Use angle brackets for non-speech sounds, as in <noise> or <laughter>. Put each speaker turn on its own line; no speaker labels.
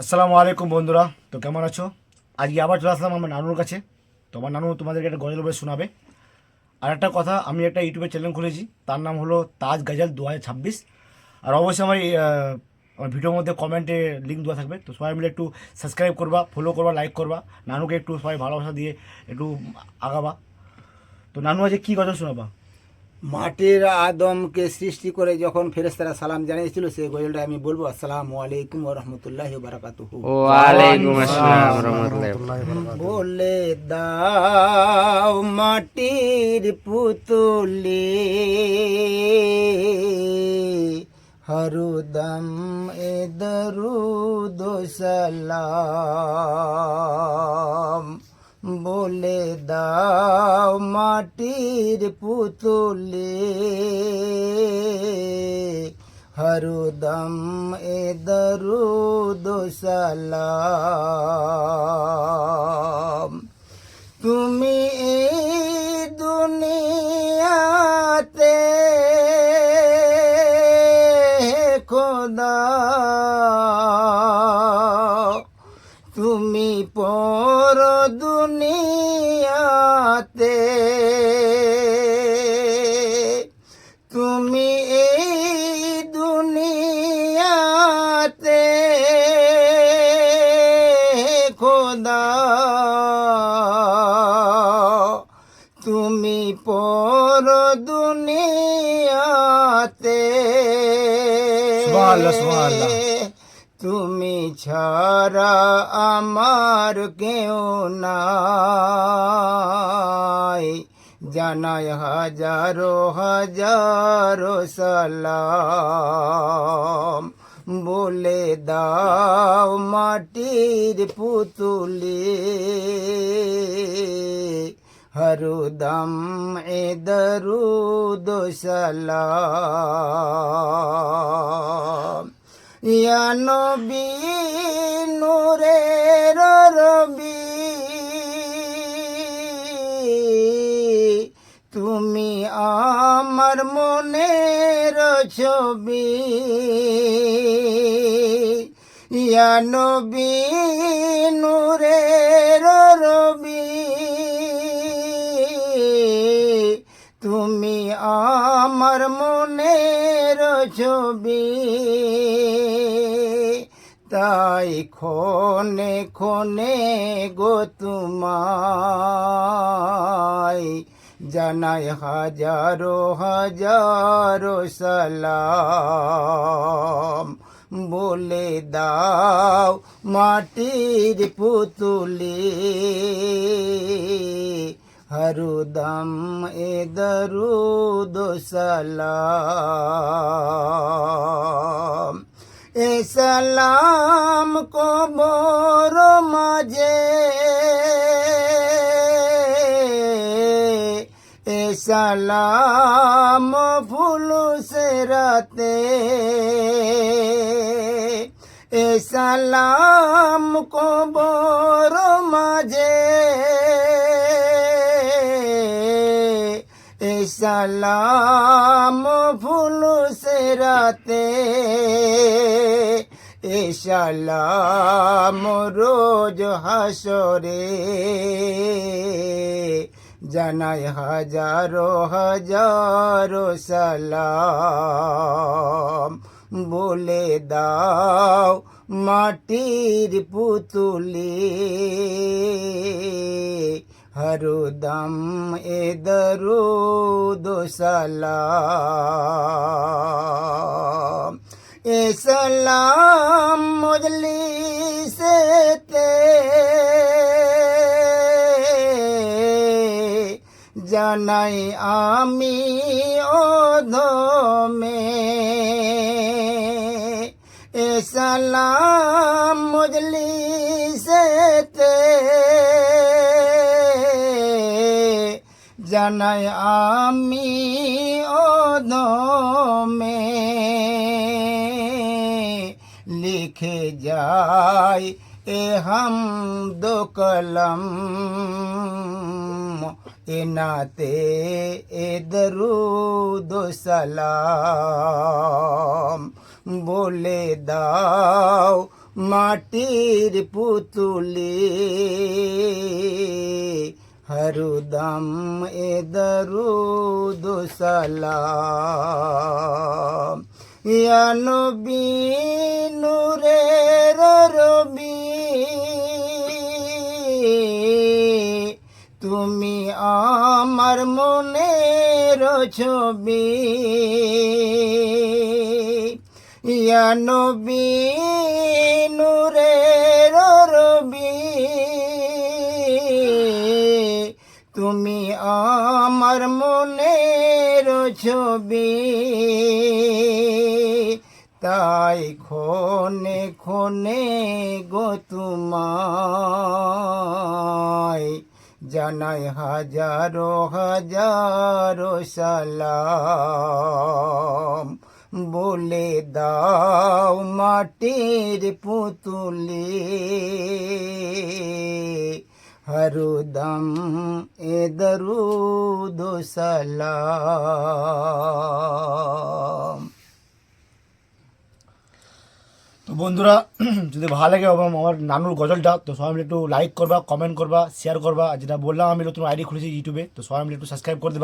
আসসালামু আলাইকুম বন্ধুরা, তো কেমন আছো? আজকে আবার চলে আসলাম আমার নানুর কাছে। তো আমার নানু তোমাদেরকে একটা গজল বলে শোনাবে। আর একটা কথা, আমি একটা ইউটিউবে চ্যানেল খুলেছি, তার নাম হলো তাজ গাজাল দু ছাব্বিশ। আর অবশ্যই আমার আমার ভিডিওর মধ্যে কমেন্টে লিঙ্ক দেওয়া থাকবে। তো সবাই মিলে একটু সাবস্ক্রাইব করবা ফলো করবা লাইক করবা। নানুকে একটু সবাই ভালোবাসা দিয়ে একটু আগাবা। তো নানু, আজকে কী গজল শোনাবা?
মাটির আদমকে সৃষ্টি করে যখন ফেরেস্তারা সালাম জানিয়েছিল সেই গজলটা আমি বলব আসসালামু আলাইকুম ওয়া রাহমাতুল্লাহি ওয়া বারাকাতুহু।
ওয়ালাইকুম আসসালাম রহমতুল্লাহ
বলে দাও মাটির পুতুলি হরদম এ দরুদ সালাম। বলে দাও মাটির পুতুলি হরদম এ দরুদ তুমি এই দুনিয়াতে খোদা দুনিয়াতে তুমি এই দুনিয়াতে খোদা তুমি পর দুনিয়াতে
সুবহানাল্লাহ, সুবহানাল্লাহ।
তুমি ছাড়া আমার কেউ নাই। জানাই হাজারো হাজারো সালাম। বলে দাও মাটির পুতুলি। হরদম এ দরুদ সালাম। ইয়া নবী নূরের রবি, তুমি আমার মনের ছবি। ইয়া নবী নূরের রবি, তুমি আমার মনের ছবি। তাই ক্ষণে ক্ষণে গো তোমায় জানাই হাজারো হাজারো সালাম। বলে দাও মাটির পুতুলি হরদম এ দরুদ সালাম। এ সালাম কবর মাঝে। সালাম ফুল রাতে। এ সালাম কবর মাঝে। এ সালাম ফুল রাতে। সালাম রোজ হাসরে। জানাই হাজারো হাজারো সালাম, বলে দাও মাটির পুতুলি। হরদম এ দরুদ সালাম, এ সালাম জানাই আমি অধমে। সালাম মজলি সেতে জানাই আমি অধমে। লিখে যাই এ হাম দো কলম। এনাতে এ দরুদ সালাম বলে দাও মাটির পুতুলে হরদম এ দরুদ সালাম ইয়া নবী রবি মনের ছবি। ইয়া নবী নূরের রবি। তুমি আমার মনের ছবি। তাই খনে খনে গো তোমায় জানাই হাজারো হাজারো সালাম। বলে দাও মাটির পুতুলে হরদম এ দরুদ সালাম
তো বন্ধুরা, <clears throat> যদি ভালো লাগে আমার নানুর গজলটা, তো সবাই মিলে একটু লাইক করবা কমেন্ট করবা শেয়ার করবা। যেটা বললাম, আমি নতুন আইডি খুলেছি ইউটিউবে, তো সবাই মিলে একটু সাবস্ক্রাইব করে দেবা।